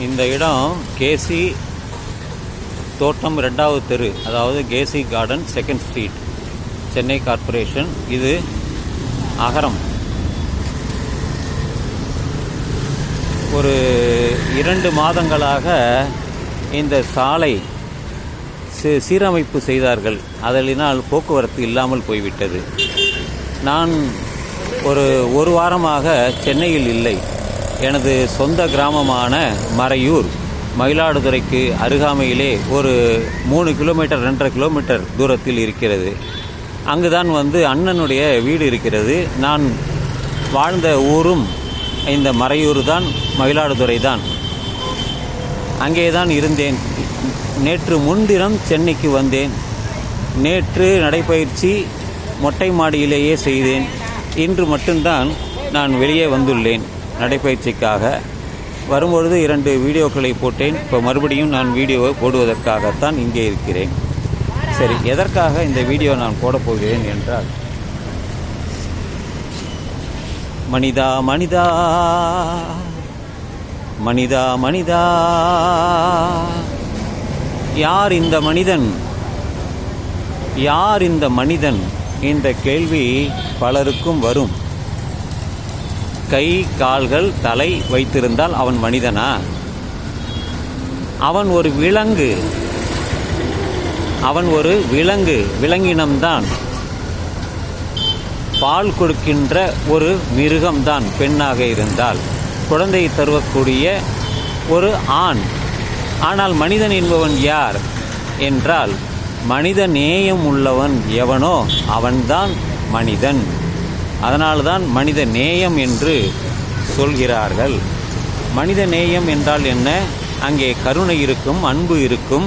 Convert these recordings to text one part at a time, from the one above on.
இந்த இடம் கேசி தோட்டம் ரெண்டாவது தெரு அதாவது KC garden second street Chennai corporation இது அகரம். ஒரு இரண்டு மாதங்களாக இந்த சாலை சீ- சீரமைப்பு செய்தார்கள். அதனால் போக்குவரத்து இல்லாமல் போய்விட்டது. நான் ஒரு ஒரு வாரமாக சென்னையில் இல்லை. எனது சொந்த கிராமமான மறையூர் மயிலாடுதுறைக்கு அருகாமையிலே ஒரு மூணு கிலோமீட்டர் ரெண்டரை கிலோமீட்டர் தூரத்தில் இருக்கிறது. அங்குதான் வந்து அண்ணனுடைய வீடு இருக்கிறது. நான் வாழ்ந்த ஊரும் இந்த மறையூர் தான் மயிலாடுதுறை தான் அங்கே தான் இருந்தேன். நேற்று முன்தினம் சென்னைக்கு வந்தேன். நேற்று நடைப்பயிற்சி மொட்டை மாடியிலேயே செய்தேன். இன்று மட்டும்தான் நான் வெளியே வந்துள்ளேன். நடைப்பயிற்சிக்காக வரும்பொழுது இரண்டு வீடியோக்களை போட்டேன். இப்போ மறுபடியும் நான் வீடியோவை போடுவதற்காகத்தான் இங்கே இருக்கிறேன். சரி எதற்காக இந்த வீடியோ நான் போடப் போகிறேன் என்றால் மனிதா மனிதா மனிதா மனிதா யார் இந்த மனிதன்? யார் இந்த மனிதன்? இந்த கேள்வி பலருக்கும் வரும். கை கால்கள் தலை வைத்திருந்தால் அவன் மனிதனா? அவன் ஒரு விலங்கு. அவன் ஒரு விலங்கு விலங்கினம்தான். பால் கொடுக்கின்ற ஒரு மிருகம்தான் பெண்ணாக இருந்தால். குழந்தையை தருவக்கூடிய ஒரு ஆண். ஆனால் மனிதன் என்பவன் யார் என்றால் மனித நேயம் உள்ளவன் எவனோ அவன்தான் மனிதன். அதனால்தான் மனித நேயம் என்று சொல்கிறார்கள். மனித நேயம் என்றால் என்ன? அங்கே கருணை இருக்கும் அன்பு இருக்கும்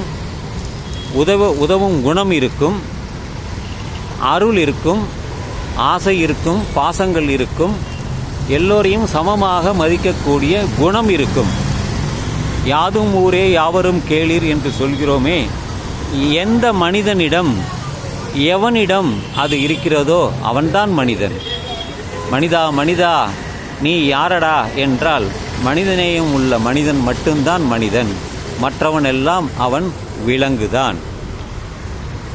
உதவ உதவும் குணம் இருக்கும் அருள் இருக்கும் ஆசை இருக்கும் பாசங்கள் இருக்கும் எல்லோரையும் சமமாக மதிக்கக்கூடிய குணம் இருக்கும். யாதும் ஊரே யாவரும் கேளீர் என்று சொல்கிறோமே. எந்த மனிதனிடம் எவனிடம் அது இருக்கிறதோ அவன்தான் மனிதன். மனிதா மனிதா நீ யாரடா என்றால் மனிதநேயம் உள்ள மனிதன் மட்டும்தான் மனிதன். மற்றவனெல்லாம் அவன் விலங்குதான்.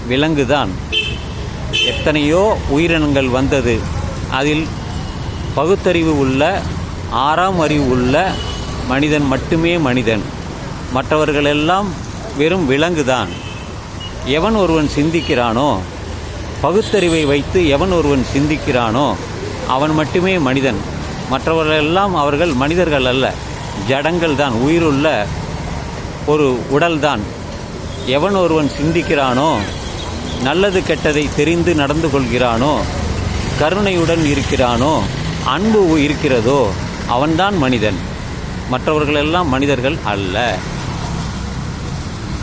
விலங்குதான். எத்தனையோ உயிரினங்கள் வந்தது. அதில் பகுத்தறிவு உள்ள ஆறாம் அறிவு உள்ள மனிதன் மட்டுமே மனிதன். மற்றவர்களெல்லாம் வெறும் விலங்குதான். எவன் ஒருவன் சிந்திக்கிறானோ? பகுத்தறிவை வைத்து எவன் ஒருவன் சிந்திக்கிறானோ? அவன் மட்டுமே மனிதன். மற்றவர்களெல்லாம் அவர்கள் மனிதர்கள் அல்ல. ஜடங்கள் தான் உயிருள்ள ஒரு உடல்தான் எவன் ஒருவன் சிந்திக்கிறானோ நல்லது கெட்டதை தெரிந்து நடந்து கொள்கிறானோ கருணையுடன் இருக்கிறானோ அன்பு இருக்கிறதோ அவன்தான் மனிதன். மற்றவர்களெல்லாம் மனிதர்கள் அல்ல.